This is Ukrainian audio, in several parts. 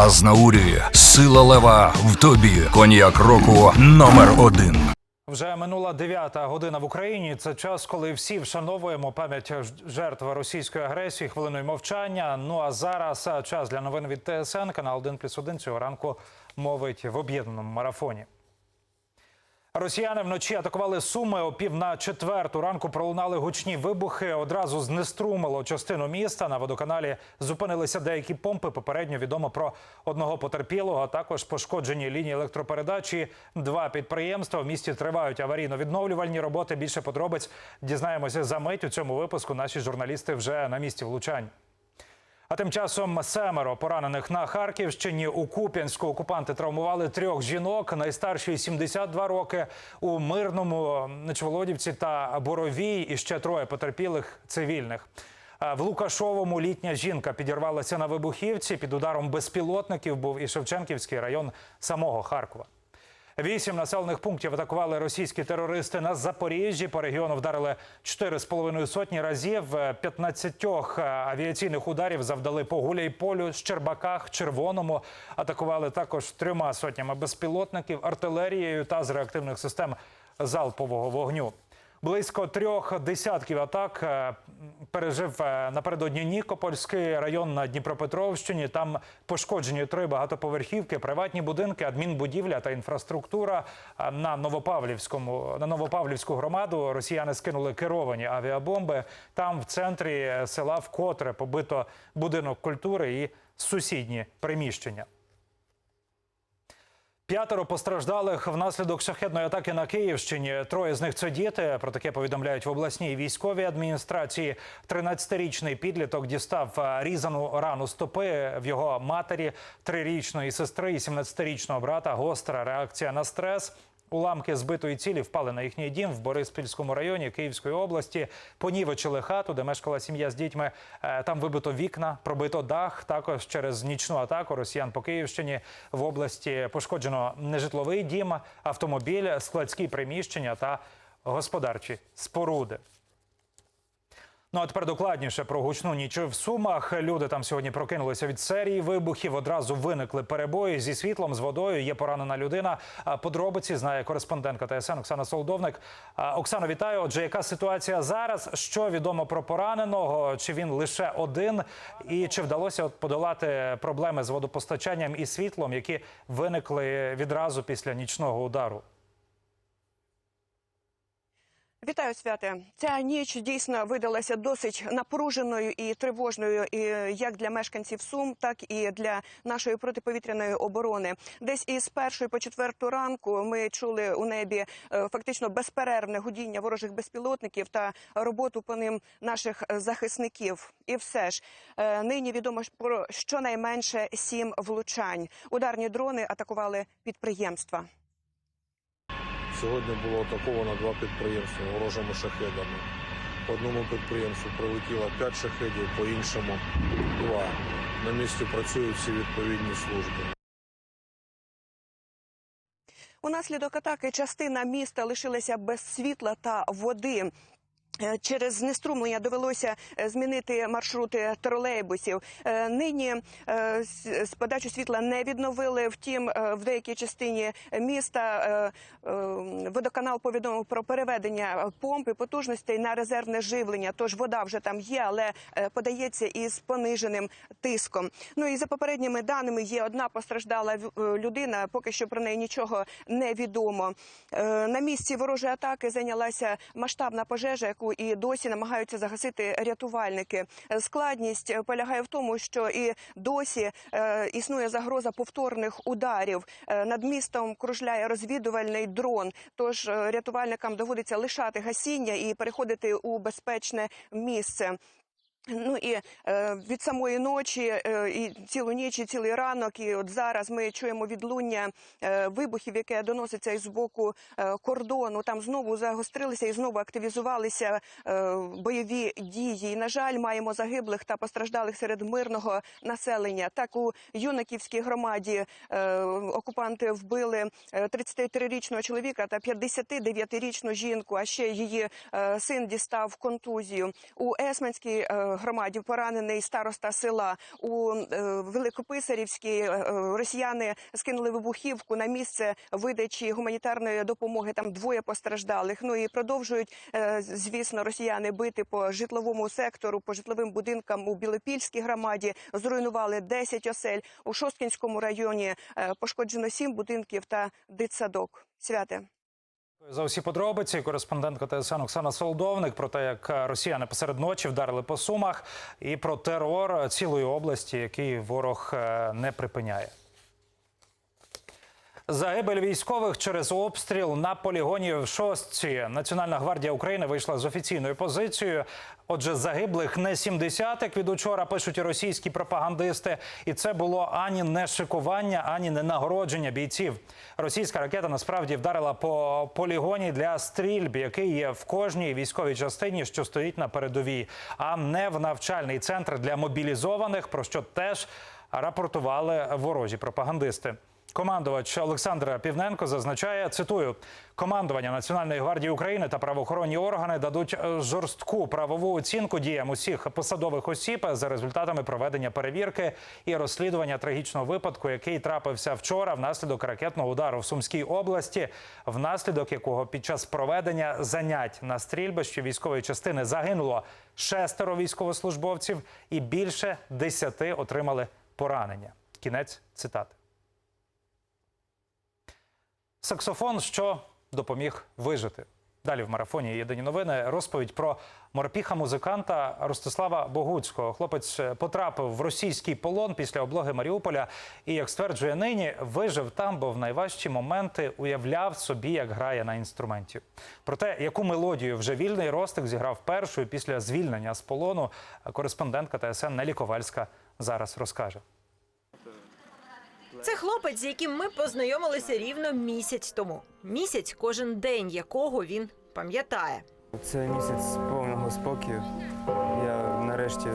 Азнаурі, сила лева в тобі. Коньяк року номер один. Вже минула дев'ята година в Україні. Це час, коли всі вшановуємо пам'ять жертв російської агресії хвилиною мовчання. Ну а зараз час для новин від ТСН. Канал 1 плюс 1 цього ранку мовить в об'єднаному марафоні. Росіяни вночі атакували Суми о пів на четверту ранку. Пролунали гучні вибухи. Одразу знеструмило частину міста. На водоканалі зупинилися деякі помпи. Попередньо відомо про одного потерпілого. Також пошкоджені лінії електропередачі. Два підприємства в місті тривають аварійно-відновлювальні роботи. Більше подробиць дізнаємося за мить. У цьому випуску наші журналісти вже на місці влучань. А тим часом семеро поранених на Харківщині у Куп'янську окупанти травмували трьох жінок. Найстаршій 72 роки у мирному Нечволодівці та Боровій. І ще троє потерпілих цивільних. В Лукашовому літня жінка підірвалася на вибухівці. Під ударом безпілотників був і Шевченківський район самого Харкова. Вісім населених пунктів атакували російські терористи на Запоріжжі. По регіону вдарили 4,5 сотні разів. 15 авіаційних ударів завдали по Гуляйполю, Щербаках, Червоному. Атакували також трьома сотнями безпілотників, артилерією та з реактивних систем залпового вогню. Близько трьох десятків атак е, пережив е, напередодні Нікопольський район на Дніпропетровщині. Там пошкоджені три багатоповерхівки, приватні будинки, адмінбудівля та інфраструктура. На Новопавлівському на Новопавлівську громаду росіяни скинули керовані авіабомби. Там в центрі села вкотре побито будинок культури і сусідні приміщення. П'ятеро постраждалих внаслідок шахетної атаки на Київщині. Троє з них це діти. Про таке повідомляють в обласній військовій адміністрації. 13-річний підліток дістав різану рану стопи в його матері, трирічної сестри і 17-річного брата. Гостра реакція на стрес. Уламки збитої цілі впали на їхній дім в Бориспільському районі Київської області. Понівечили хату, де мешкала сім'я з дітьми. Е, Там вибито вікна, пробито дах. Також через нічну атаку росіян по Київщині в області пошкоджено нежитловий дім, автомобіль, складські приміщення та господарчі споруди. Ну а тепер докладніше про гучну ніч в Сумах. Люди там сьогодні прокинулися від серії вибухів. Одразу виникли перебої зі світлом, з водою. Є поранена людина. Подробиці знає кореспондентка ТСН Оксана Солдовник. А, Оксано, вітаю. Отже, яка ситуація зараз? Що відомо про пораненого? Чи він лише один? І чи вдалося подолати проблеми з водопостачанням і світлом, які виникли відразу після нічного удару? Вітаю, святе. Ця ніч дійсно видалася досить напруженою і тривожною, і як для мешканців Сум, так і для нашої протиповітряної оборони. Десь із першої по четверту ранку ми чули у небі е, фактично безперервне гудіння ворожих безпілотників та роботу по ним наших захисників. І все ж е, нині відомо про щонайменше сім влучань. Ударні дрони атакували підприємства. Сьогодні було атаковано два підприємства ворожими шахедами. По одному підприємству прилетіло 5 шахедів, по іншому два. На місці працюють всі відповідні служби. Унаслідок атаки частина міста лишилася без світла та води. Е, Через знеструмлення довелося е, змінити маршрути тролейбусів. Е, Нині з з подачу світла не відновили. Втім, в деякій частині міста водоканал повідомив про переведення помпи потужностей на резервне живлення. Тож вода вже там є, але подається із пониженим тиском. Ну і за попередніми даними є одна постраждала людина. Поки що про неї нічого не відомо. На місці ворожої атаки зайнялася масштабна пожежа, яку і досі намагаються загасити рятувальники. Складність е, полягає в тому, що і досі е, існує загроза повторних ударів. Е, Над містом кружляє розвідувальний дрон. Тож рятувальникам доводиться лишати гасіння і переходити у безпечне місце. Ну і е, від самої ночі, е, і цілу ніч, і цілий ранок, і от зараз ми чуємо відлуння е, вибухів, яке доноситься із боку е, кордону. Там знову загострилися і знову активізувалися е, бойові дії. І, на жаль, маємо загиблих та постраждалих серед мирного населення. Так у юнаківській громаді е, окупанти вбили е, 33-річного чоловіка та 59-річну жінку. А ще її е, син дістав контузію. У Есменській е, громаді поранений староста села. У е, Великописарівській е, е, росіяни скинули вибухівку на місце видачі гуманітарної допомоги. Там двоє постраждалих. Ну і продовжують, звісно, росіяни бити по житловому сектору, по житловим будинкам у Білопільській громаді. Зруйнували 10 осель. У Шосткінському районі пошкоджено 7 будинків та дитсадок. Святе. За усі подробиці кореспондентка ТСН Оксана Солдовник про те, як росіяни посеред ночі вдарили по сумах, і про терор цілої області, який ворог е, не припиняє. Загибель військових через обстріл на полігоні в Шостці. Національна гвардія України вийшла з офіційною позицією. Отже, загиблих не 70, як від учора пишуть російські пропагандисти. І це було ані не шикування, ані не нагородження бійців. Російська ракета насправді вдарила по полігоні для стрільб, який є в кожній військовій частині, що стоїть на передовій, а не в навчальний центр для мобілізованих, про що теж рапортували ворожі пропагандисти. Командувач Олександр Півненко зазначає, цитую: командування Національної гвардії України та правоохоронні органи дадуть е, жорстку правову оцінку діям усіх посадових осіб за результатами проведення перевірки і розслідування трагічного випадку, який трапився вчора внаслідок ракетного удару в Сумській області, внаслідок якого під час проведення занять на стрільбищі військової частини загинуло шестеро військовослужбовців і більше десяти отримали поранення. Кінець цитати. Саксофон, що допоміг вижити. Далі в марафоні єдині новини розповідь про морпіха музиканта Ростислава Богуцького. Хлопець потрапив в російський полон після облоги Маріуполя і, як стверджує нині, вижив там, бо в найважчі моменти уявляв собі, як грає на інструменті. Про те, яку мелодію вже вільний Ростик зіграв першою після звільнення з полону, кореспондентка ТСН Нелі Ковальська зараз розкаже. Це хлопець, з яким ми познайомилися рівно місяць тому. Місяць, кожен день якого він пам'ятає. Це місяць повного спокою. Я нарешті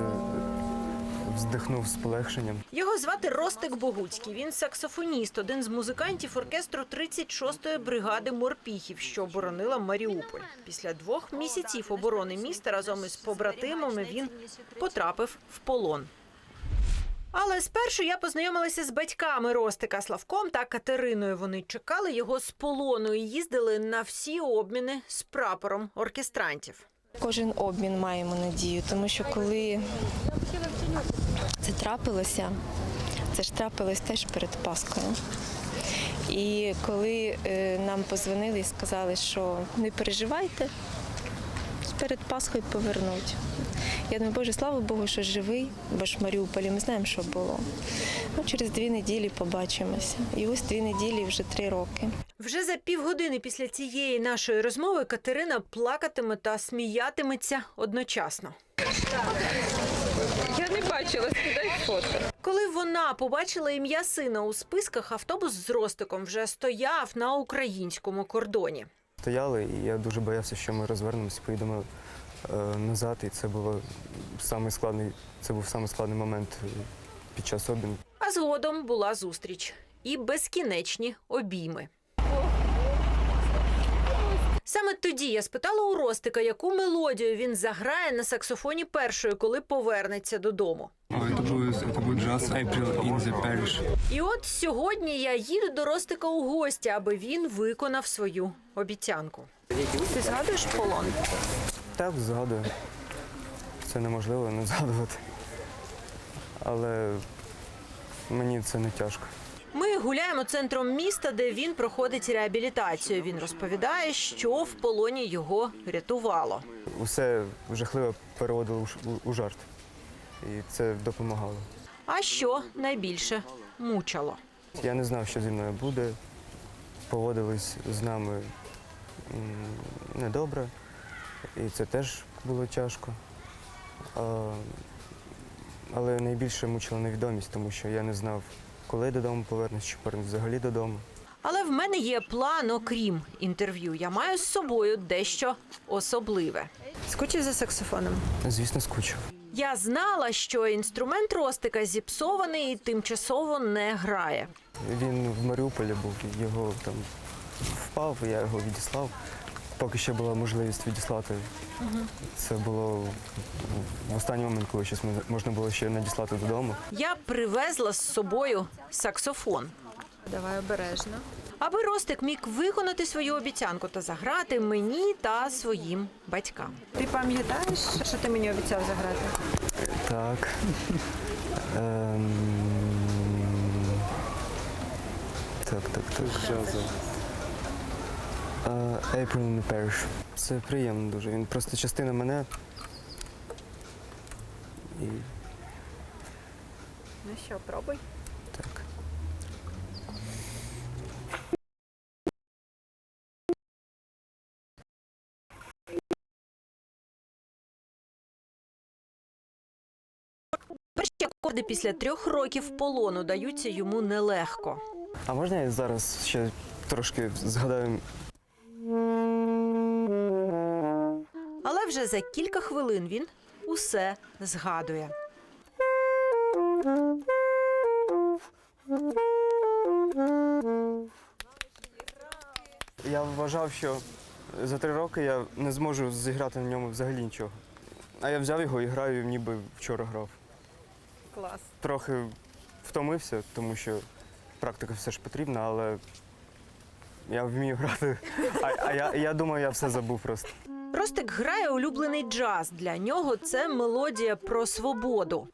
вздихнув з полегшенням. Його звати Ростик Богуцький. Він саксофоніст, один з музикантів оркестру 36-ї бригади морпіхів, що оборонила Маріуполь. Після двох місяців оборони міста разом із побратимами він потрапив в полон. Але спершу я познайомилася з батьками Ростика Славком та Катериною. Вони чекали його з полону і їздили на всі обміни з прапором оркестрантів. Кожен обмін маємо надію, тому що коли це трапилося, це ж трапилось теж перед Паскою. І коли е, нам позвонили і сказали, що не переживайте, перед Пасхою повернуть. Я думаю, Боже, слава Богу, що живий, бо ж в Маріуполі ми знаємо, що було. Ну, через дві неділі побачимося. І ось дві неділі вже три роки. Вже за півгодини після цієї нашої розмови Катерина плакатиме та сміятиметься одночасно. Я не бачила, скидай фото. Коли вона побачила ім'я сина у списках, автобус з Ростиком вже стояв на українському кордоні. Стояли, і я дуже боявся, що ми розвернемося, поїдемо е, назад. І це було самий складний, це був самий складний момент е, під час обміну. А згодом була зустріч і безкінечні обійми. Саме тоді я спитала у Ростика, яку мелодію він заграє на саксофоні першою, коли повернеться додому. І от сьогодні я їду до Ростика у гості, аби він виконав свою обіцянку. Ти згадуєш полон? Так, згадую. Це неможливо не згадувати. Але мені це не тяжко. Ми гуляємо центром міста, де він проходить реабілітацію. Він розповідає, що в полоні його рятувало. Усе жахливе переводило у жарт. І це допомагало. А що найбільше мучало. Я не знав, що зі мною буде. Поводились з нами недобре, і це теж було тяжко. Але найбільше мучила невідомість, тому що я не знав, коли додому повернусь, чи повернусь взагалі додому. Але в мене є план, окрім інтерв'ю. Я маю з собою дещо особливе. Скучив за саксофоном. Звісно, скучив. Я знала, що інструмент Ростика зіпсований і тимчасово не грає. Він в Маріуполі був, його там впав, я його відіслав. Поки ще була можливість відіслати. Це було в останній момент, коли щось можна було ще надіслати додому. Я привезла з собою саксофон. Давай обережно. Аби Ростик міг виконати свою обіцянку та заграти мені та своїм батькам. Ти пам'ятаєш, що ти мені обіцяв заграти? Так. Ем... Так, так, так. Е, April in the Parish. Це приємно дуже. Він просто частина мене. І Ну що, пробуй. так. Перші акорди після трьох років полону даються йому нелегко. А можна я зараз ще трошки згадаю вже за кілька хвилин він усе згадує. Я вважав, що за три роки я не зможу зіграти на ньому взагалі нічого. А я взяв його і граю, ніби вчора грав. Клас. Трохи втомився, тому що практика все ж потрібна, але я вмію грати. А, а я, я думаю, я все забув просто. Ростик грає улюблений джаз. Для нього це мелодія про свободу.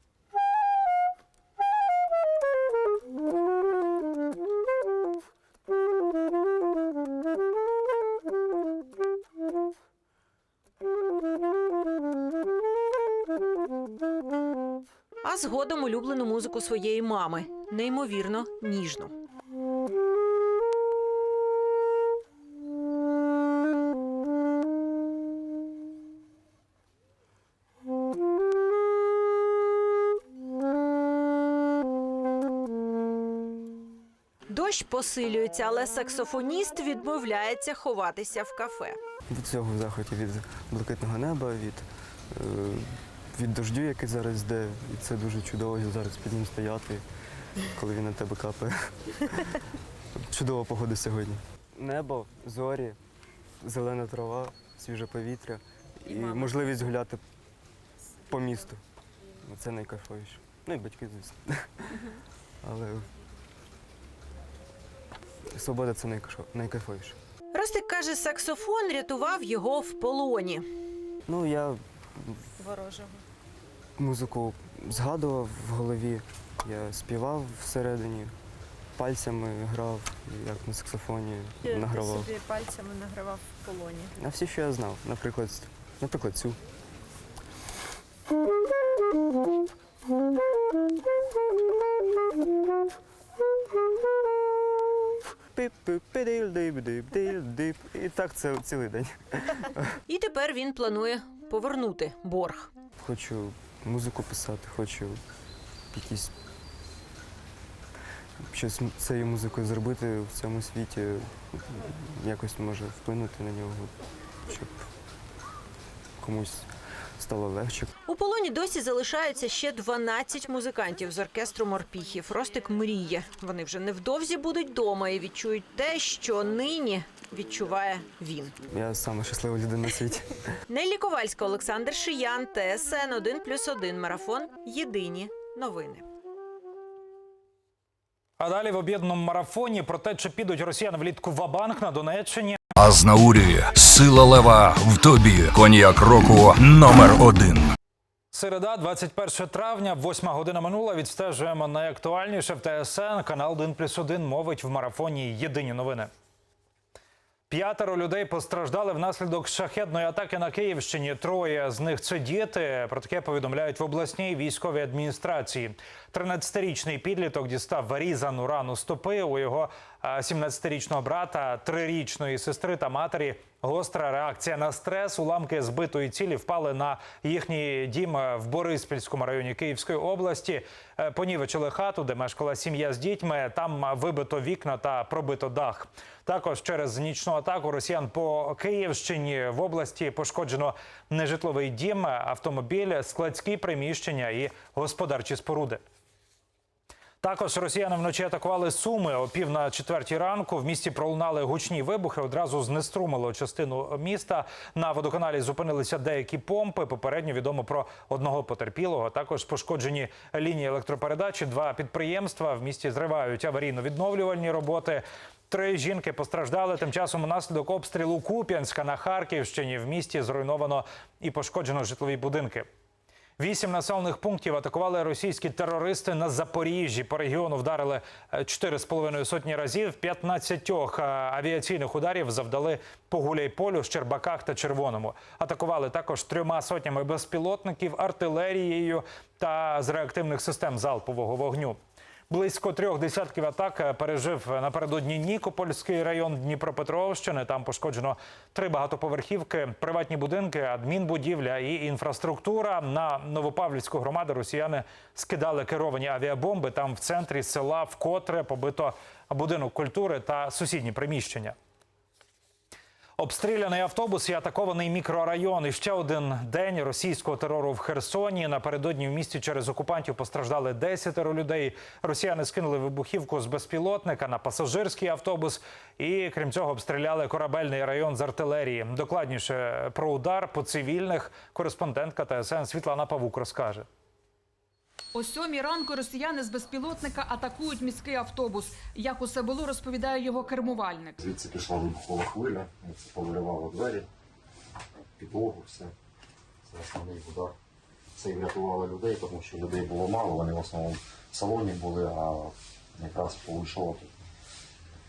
А згодом улюблену музику своєї мами, неймовірно ніжну. Дощ посилюється, але саксофоніст відмовляється ховатися в кафе. Від цього в захваті від блакитного неба, від, е, від дождю, який зараз йде. І це дуже чудово зараз під ним стояти, коли він на тебе капає. Чудова погода сьогодні. Небо, зорі, зелена трава, свіже повітря і, можливість гуляти по місту. Це найкайфовіше. Ну і батьки, звісно. Але свобода це найкайфо- найкайфовіше. Ростик каже, саксофон рятував його в полоні. Ну, я Ворожого. музику згадував в голові, я співав всередині, пальцями грав, як на саксофоні награвав. Ти собі пальцями награвав в полоні. А всі, що я знав, наприклад, наприклад, цю. Пип-пип-пидиль-дип-дип-дип-дип. І так це цілий день. І тепер він планує повернути борг. Хочу музику писати, хочу якісь щось цією музикою зробити в цьому світі, якось може вплинути на нього, щоб комусь стало легше. У полоні досі залишаються ще 12 музикантів з оркестру морпіхів. Ростик мріє. Вони вже невдовзі будуть вдома і відчують те, що нині відчуває він. Я саме щаслива людина на світі. Неллі Ковальська, Олександр Шиян, ТСН 1+,1 Марафон. Єдині новини. А далі в об'єднаному марафоні про те, чи підуть росіяни влітку в Абанк на Донеччині. Азнаурі, сила лева в тобі. Коньяк року номер один. Середа, 21 травня, 8 година минула. Відстежуємо найактуальніше в ТСН. Канал 1+,1 мовить в марафоні Єдині новини. П'ятеро людей постраждали внаслідок шахедної атаки на Київщині. Троє з них це діти. Про таке повідомляють в обласній військовій адміністрації. 13-річний підліток дістав різану рану стопи. У його а, 17-річного брата, трирічної сестри та матері. Гостра реакція на стрес. Уламки збитої цілі впали на їхній дім в Бориспільському районі Київської області. Е, Понівечили хату, де мешкала сім'я з дітьми. Там вибито вікна та пробито дах. Також через нічну атаку росіян по Київщині в області пошкоджено нежитловий дім, автомобіль, складські приміщення і господарчі споруди. Також росіяни вночі атакували Суми о пів на четвертій ранку. В місті пролунали гучні вибухи. Одразу знеструмило частину міста. На водоканалі зупинилися деякі помпи. Попередньо відомо про одного потерпілого. Також пошкоджені лінії електропередачі. Два підприємства в місті зривають аварійно-відновлювальні роботи. Три жінки постраждали. Тим часом унаслідок обстрілу Куп'янська на Харківщині в місті зруйновано і пошкоджено житлові будинки. Вісім населених пунктів атакували російські терористи на Запоріжжі. По регіону вдарили е, чотири з половиною сотні разів. 15 е, авіаційних ударів завдали по Гуляйполю, Щербаках та Червоному. Атакували також трьома сотнями безпілотників, артилерією та з реактивних систем залпового вогню. Близько трьох десятків атак е, пережив напередодні Нікопольський район Дніпропетровщини. Там пошкоджено три багатоповерхівки, приватні будинки, адмінбудівля і інфраструктура. На Новопавлівську громаду росіяни скидали керовані авіабомби. Там в центрі села вкотре побито будинок культури та сусідні приміщення. Обстріляний автобус і атакований мікрорайон. І ще один день російського терору в Херсоні. Напередодні в місті через окупантів постраждали десятеро людей. Росіяни скинули вибухівку з безпілотника на пасажирський автобус. І крім цього, обстріляли корабельний район з артилерії. Докладніше про удар по цивільних кореспондентка ТСН Світлана Павук розкаже. О сьомій ранку росіяни з безпілотника атакують міський автобус. Як усе було, розповідає його кермувальник. Звідси пішла вибухова хвиля, це повиривало двері, підлогу, все. Це основний удар. Це і врятувало людей, тому що людей було мало, вони в основному в салоні були, а якраз повийшло тут.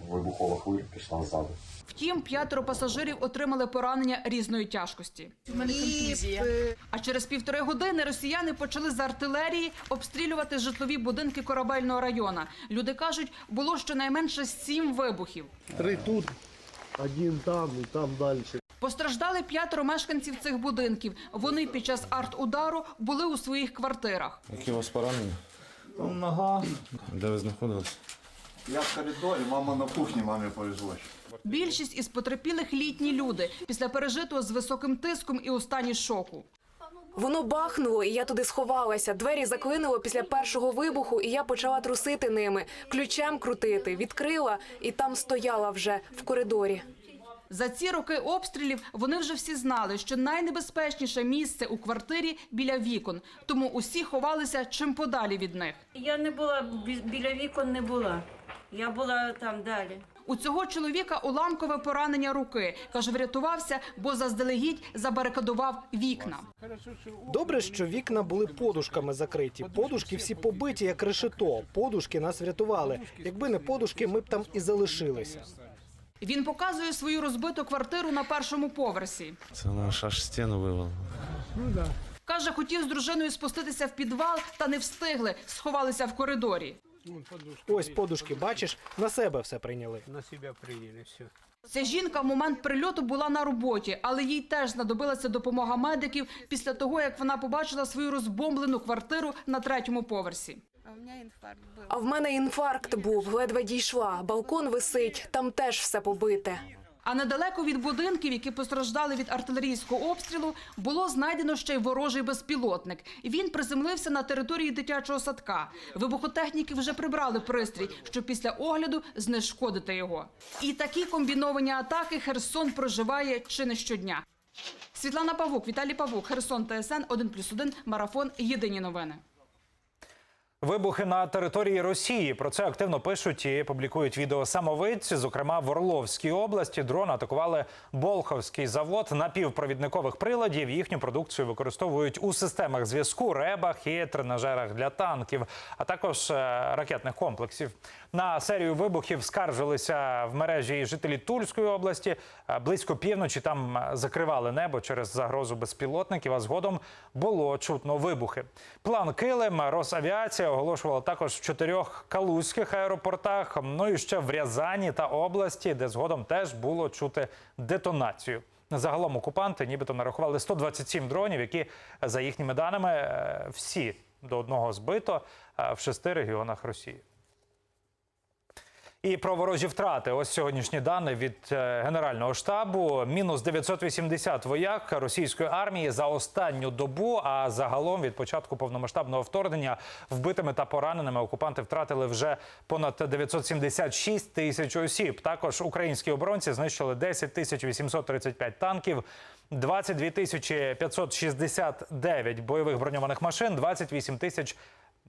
Вибухова хвиля пішла ззаду. Втім, п'ятеро пасажирів отримали поранення різної тяжкості. Контузія. А через півтори години росіяни почали з артилерії обстрілювати житлові будинки корабельного району. Люди кажуть, було щонайменше сім вибухів. Три тут, один там і там далі. Постраждали п'ятеро мешканців цих будинків. Вони під час арт-удару були у своїх квартирах. Які у вас поранення? Нога. Де ви знаходились? Я в коридорі, мама на кухні, мамі повезло. Більшість із потерпілих літні люди після пережитого з високим тиском і у стані шоку. Воно бахнуло, і я туди сховалася. Двері заклинило після першого вибуху, і я почала трусити ними, ключем крутити, відкрила і там стояла вже в коридорі. За ці роки обстрілів вони вже всі знали, що найнебезпечніше місце у квартирі біля вікон, тому усі ховалися чим подалі від них. Я не була біля вікон, не була. Я була там далі. У цього чоловіка уламкове поранення руки. Каже, врятувався, бо заздалегідь забарикадував вікна. Добре, що вікна були подушками закриті. Подушки всі побиті, як решето. Подушки нас врятували. Якби не подушки, ми б там і залишилися. Він показує свою розбиту квартиру на першому поверсі. Це наш аж стіну вивело. Каже, хотів з дружиною спуститися в підвал, та не встигли, сховалися в коридорі. Ось подушки, бачиш, на себе все прийняли. Ця жінка в момент прильоту була на роботі, але їй теж знадобилася допомога медиків після того, як вона побачила свою розбомблену квартиру на третьому поверсі. А в мене інфаркт був, ледве дійшла. Балкон висить, там теж все побите. А недалеко від будинків, які постраждали від артилерійського обстрілу, було знайдено ще й ворожий безпілотник. Він приземлився на території дитячого садка. Вибухотехніки вже прибрали пристрій, щоб після огляду знешкодити його. І такі комбіновані атаки Херсон проживає чи не щодня. Світлана Павук, Віталій Павук, Херсон, ТСН 1+,1, Марафон. Єдині новини. Вибухи на території Росії. Про це активно пишуть і публікують відео самовидці. Зокрема, в Орловській області дрон атакували Болховський завод напівпровідникових приладів. Їхню продукцію використовують у системах зв'язку, ребах і тренажерах для танків, а також е, ракетних комплексів. На серію вибухів скаржилися в мережі і жителі Тульської області. Е, Близько півночі там е, закривали небо через загрозу безпілотників. А згодом було чутно вибухи. План Килим Росавіація оголошувала також в чотирьох калузьких аеропортах. Ну і ще в Рязані та області, де згодом теж було чути детонацію. Загалом окупанти нібито нарахували 127 дронів, які за їхніми даними е, всі до одного збито в шести регіонах Росії. І про ворожі втрати. Ось сьогоднішні дані від е, Генерального штабу. Мінус 980 вояк російської армії за останню добу. А загалом від початку повномасштабного вторгнення вбитими та пораненими окупанти втратили вже понад 976 тисяч осіб. Також українські оборонці знищили 10 тисяч 835 танків. 22 тисячі 569 бойових броньованих машин, 28 тисяч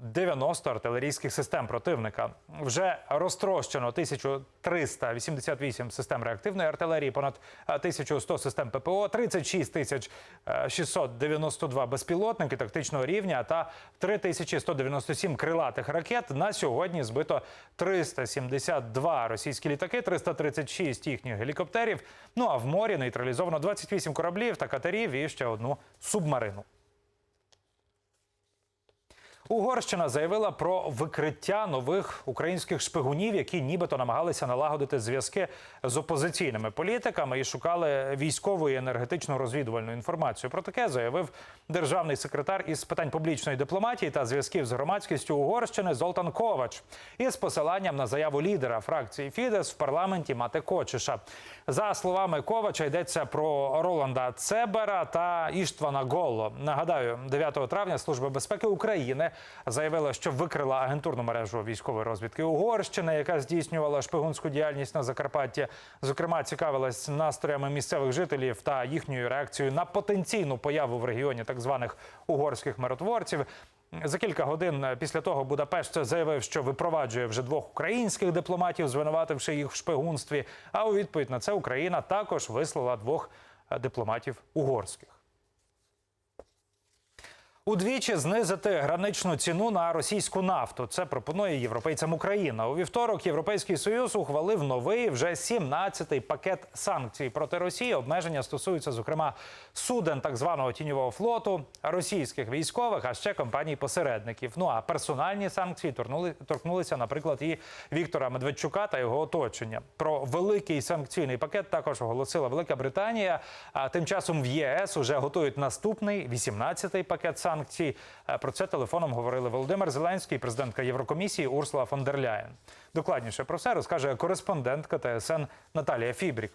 90 артилерійських систем противника. Вже розтрощено 1388 систем реактивної артилерії, понад е, 1100 систем ППО, 36 тисяч е, 692 безпілотники тактичного рівня та 3197 крилатих ракет. На сьогодні збито 372 російські літаки, 336 їхніх гелікоптерів. Ну а в морі нейтралізовано 28 кораблів та катерів і ще одну субмарину. Угорщина заявила про викриття нових українських шпигунів, які нібито намагалися налагодити зв'язки з опозиційними політиками і шукали військову і енергетичну розвідувальну інформацію. Про таке заявив державний секретар із питань публічної дипломатії та зв'язків з громадськістю Угорщини Золтан Ковач із посиланням на заяву лідера фракції Фідес в парламенті Мате Кочиша. За словами Ковача, йдеться про Роланда Цебера та Іштвана Голло. Нагадаю, 9 травня Служба безпеки України заявила, що викрила агентурну мережу військової розвідки Угорщини, яка здійснювала шпигунську діяльність на Закарпатті. Зокрема, цікавилась настроями місцевих жителів та їхньою реакцією на потенційну появу в регіоні так званих угорських миротворців. За кілька годин після того Будапешт заявив, що випроваджує вже двох українських дипломатів, звинувативши їх в шпигунстві. А у відповідь на це Україна також вислала двох е, дипломатів угорських. Удвічі знизити граничну ціну на російську нафту. Це пропонує європейцям Україна. У вівторок Європейський Союз ухвалив новий вже 17-й пакет санкцій проти Росії. Обмеження стосуються, зокрема, суден так званого тіньового флоту, російських військових, а ще компаній-посередників. Ну а персональні санкції торкнули, торкнулися, наприклад, і Віктора Медведчука та його оточення. Про великий санкційний пакет також оголосила Велика Британія. А тим часом в ЄС уже готують наступний 18-й пакет санкцій. Е, Про це телефоном говорили Володимир Зеленський, президентка Єврокомісії Урсула фон дер Ляєн. Докладніше про це розкаже кореспондентка ТСН Наталія Фібрік.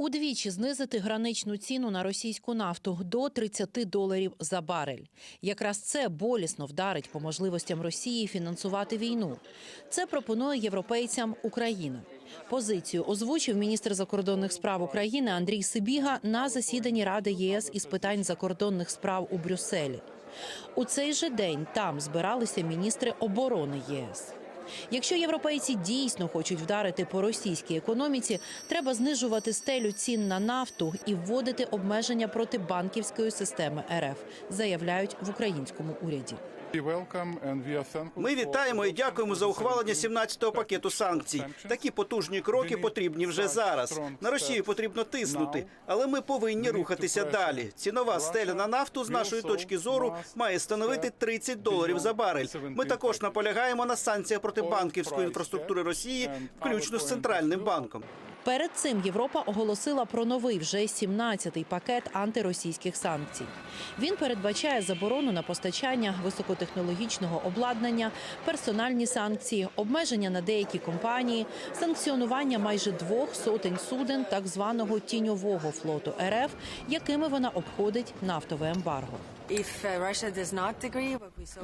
Удвічі знизити граничну ціну на російську нафту до 30 доларів за барель. Якраз це болісно вдарить по можливостям Росії фінансувати війну. Це пропонує європейцям Україна. Позицію озвучив міністр закордонних справ України Андрій Сибіга на засіданні Ради ЄС із питань закордонних справ у Брюсселі. У цей же день там збиралися міністри оборони ЄС. Якщо європейці дійсно хочуть вдарити по російській економіці, треба знижувати стелю цін на нафту і вводити обмеження проти банківської системи РФ, заявляють в українському уряді. Ми вітаємо і дякуємо за ухвалення 17-го пакету санкцій. Такі потужні кроки потрібні вже зараз. На Росію потрібно тиснути, але ми повинні рухатися далі. Цінова стеля на нафту з нашої точки зору має становити 30 доларів за барель. Ми також наполягаємо на санкціях проти банківської інфраструктури Росії, включно з центральним банком. Перед цим Європа оголосила про новий вже 17-й пакет антиросійських санкцій. Він передбачає заборону на постачання високотехнологічного обладнання, персональні санкції, обмеження на деякі компанії, санкціонування майже двох сотень суден так званого тіньового флоту РФ, якими вона обходить нафтове ембарго.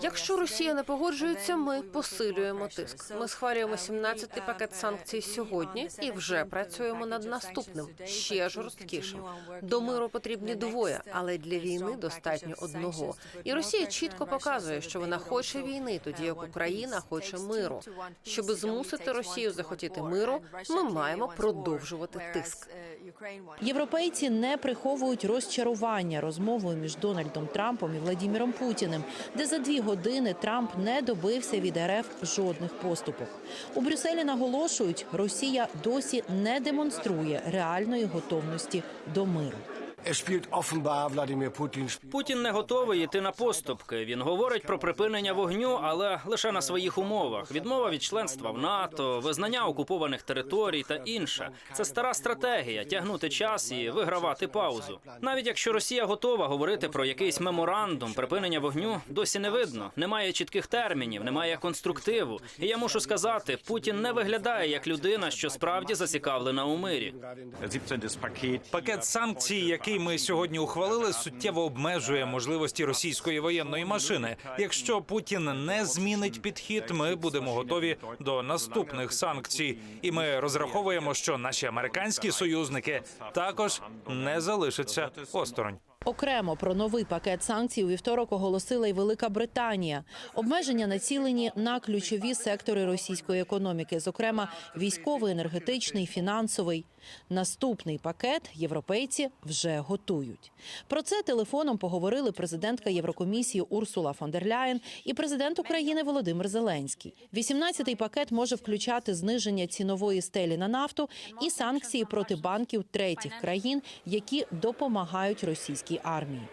Якщо Росія не погоджується, ми посилюємо тиск. Ми схвалюємо 17-й пакет санкцій сьогодні і вже працюємо над наступним, ще жорсткішим. До миру потрібні двоє, але для війни достатньо одного. І Росія чітко показує, що вона хоче війни, тоді як Україна хоче миру. Щоб змусити Росію захотіти миру, ми маємо продовжувати тиск. Європейці не приховують розчарування розмовою між Дональдом Трампом і Владіміром Путіним, де за дві години Трамп не добився від РФ жодних поступок. У Брюсселі наголошують, Росія досі не демонструє реальної готовності до миру. Путін не готовий йти на поступки. Він говорить про припинення вогню, але лише на своїх умовах. Відмова від членства в НАТО, визнання окупованих територій та інше. Це стара стратегія тягнути час і вигравати паузу. Навіть якщо Росія готова говорити про якийсь меморандум припинення вогню, досі не видно. Немає чітких термінів, немає конструктиву. І я мушу сказати, Путін не виглядає як людина, що справді зацікавлена у мирі. Пакет санкцій, який ми сьогодні ухвалили, суттєво обмежує можливості російської воєнної машини. Якщо Путін не змінить підхід, ми будемо готові до наступних санкцій. І ми розраховуємо, що наші американські союзники також не залишаться осторонь. Окремо про новий пакет санкцій у вівторок оголосила й Велика Британія. Обмеження націлені на ключові сектори російської економіки, зокрема військовий, енергетичний, фінансовий. Наступний пакет європейці вже готують. Про це телефоном поговорили президентка Єврокомісії Урсула фон дер Ляєн і президент України Володимир Зеленський. 18-й пакет може включати зниження цінової стелі на нафту і санкції проти банків третіх країн, які допомагають російській армії.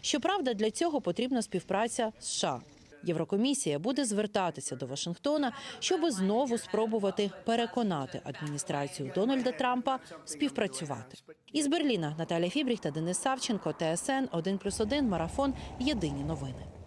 Щоправда, для цього потрібна співпраця з США. Єврокомісія буде звертатися до Вашингтона, щоб знову спробувати переконати адміністрацію Дональда Трампа співпрацювати. Із Берліна Наталя Фібріх та Денис Савченко, ТСН 1+,1, Марафон. Єдині новини.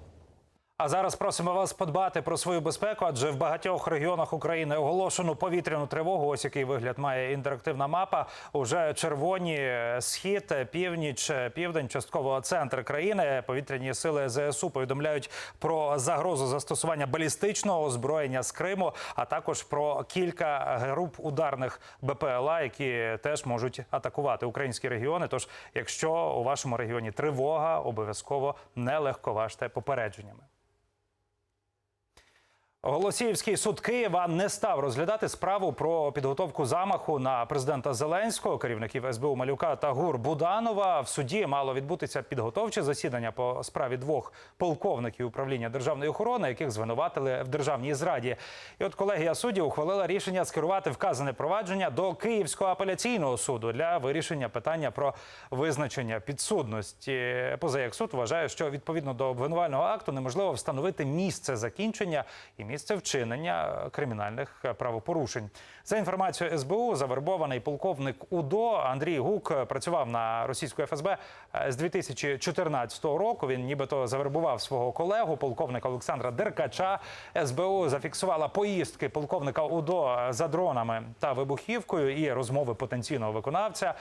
А зараз просимо вас подбати про свою безпеку, адже в багатьох регіонах України оголошено повітряну тривогу. Ось який вигляд має інтерактивна мапа. Уже червоні е, схід, е, північ, е, південь, частково центр країни. Повітряні сили ЗСУ повідомляють про загрозу застосування балістичного озброєння з Криму, а також про кілька груп ударних БПЛА, які теж можуть атакувати українські регіони. Тож, якщо у вашому регіоні тривога, обов'язково не легковажте попередженнями. Голосіївський суд Києва не став розглядати справу про підготовку замаху на президента Зеленського, керівників СБУ Малюка та ГУР Буданова. В суді мало відбутися підготовче засідання по справі двох полковників управління державної охорони, яких звинуватили в державній зраді. І от колегія суддів ухвалила рішення скерувати вказане провадження до Київського апеляційного суду для вирішення питання про визначення підсудності. Позаяк суд вважає, що відповідно до обвинувального акту неможливо встановити місце закінчення і місце вчинення кримінальних правопорушень. За інформацією СБУ, завербований полковник УДО Андрій Гук працював на російську ФСБ з 2014 року. Він нібито завербував свого колегу, полковника Олександра Деркача. СБУ зафіксувала поїздки полковника УДО за дронами та вибухівкою і розмови потенційного виконавця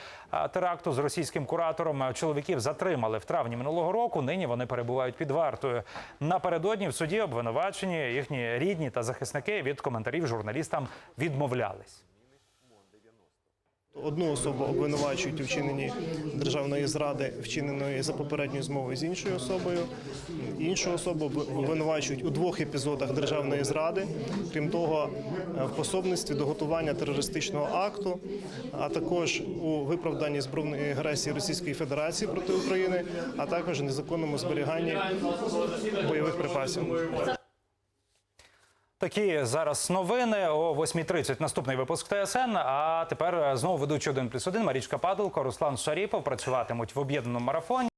теракту з російським куратором. Чоловіків затримали в травні минулого року. Нині вони перебувають під вартою. Напередодні в суді обвинувачені їхні рідні та захисники від коментарів журналістам відмовлялись. Одну особу обвинувачують у вчиненні державної зради, вчиненої за попередньою змовою з іншою особою. Іншу особу обвинувачують у двох епізодах державної зради, крім того, в пособництві до готування терористичного акту, а також у виправданні збройної агресії Російської Федерації проти України, а також незаконному зберіганні бойових припасів. Такі зараз новини о 8.30 наступний випуск ТСН. А тепер знову ведучий 1+,1 Марічка Падалко, Руслан Шаріпов працюватимуть в об'єднаному марафоні.